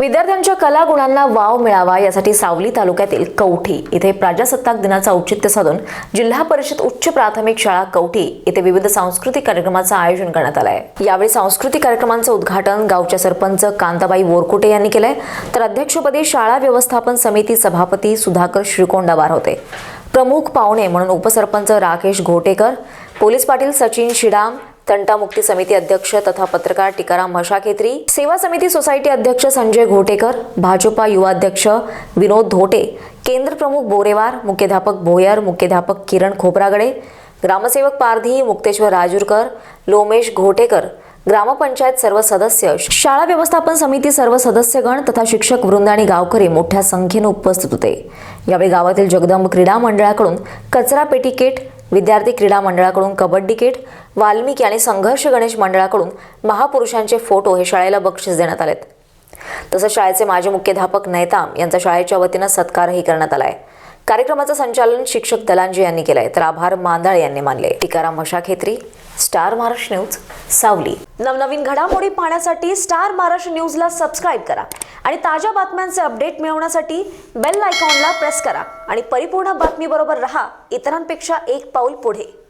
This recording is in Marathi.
विद्यार्थ्यांच्या कला गुणांना वाव मिळावा यासाठी सावली तालुक्यातील कवठी इथे प्रजासत्ताक दिनाचं औचित्य साधून जिल्हा परिषद उच्च प्राथमिक शाळा कवठी इथे विविध सांस्कृतिक कार्यक्रमाचं आयोजन करण्यात आलं आहे यावेळी सांस्कृतिक कार्यक्रमांचं उद्घाटन गावच्या सरपंच कांताबाई बोरकुटे यांनी केलंय. तर अध्यक्षपदी शाळा व्यवस्थापन समिती सभापती सुधाकर श्रीकोंडावार होते. प्रमुख पाहुणे म्हणून उपसरपंच राकेश घोटेकर पोलीस पाटील सचिन शिडाम तंटामुक्ती समिती अध्यक्ष तथा पत्रकार टिकाराम मशाखेत्री सेवा समिती सोसायटी अध्यक्ष संजय घोटेकर भाजपा युवा अध्यक्ष विनोद धोटे केंद्र प्रमुख बोरेवार मुख्याध्यापक भोयर मुख्याध्यापक किरण खोपरागडे ग्रामसेवक पारधी मुक्तेश्वर राजूरकर लोमेश घोटेकर ग्रामपंचायत सर्व सदस्य शाळा व्यवस्थापन समिती सर्व सदस्यगण तथा शिक्षक वृंद आणि गावकरी मोठ्या संख्येने उपस्थित होते. यावेळी गावातील जगदंब क्रीडा मंडळाकडून कचरा पेटी किट विद्यार्थी क्रीडा मंडळाकडून कबड्डी किट वाल्मिकी आणि संघर्ष गणेश मंडळाकडून महापुरुषांचे फोटो हे शाळेला बक्षीस देण्यात आलेत. तसंच शाळेचे माजी मुख्याध्यापक नैताम यांचा शाळेच्या वतीनं सत्कारही करण्यात आला आहे. कार्यक्रमाचं संचालन शिक्षक दलांजी यांनी केलंय. तर आभार मांदाळ यांनी मानले. Tikaram Mashakhetri star Maharashtra news Savli. नवनवीन घडामोडी पाहण्यासाठी स्टार महाराष्ट्र न्यूजला सबस्क्राईब करा आणि ताज्या बातम्यांचे अपडेट मिळवण्यासाठी बेल आयकॉनला प्रेस करा. आणि परिपूर्ण बातमीबरोबर रहा. इतरांपेक्षा एक पाऊल पुढे.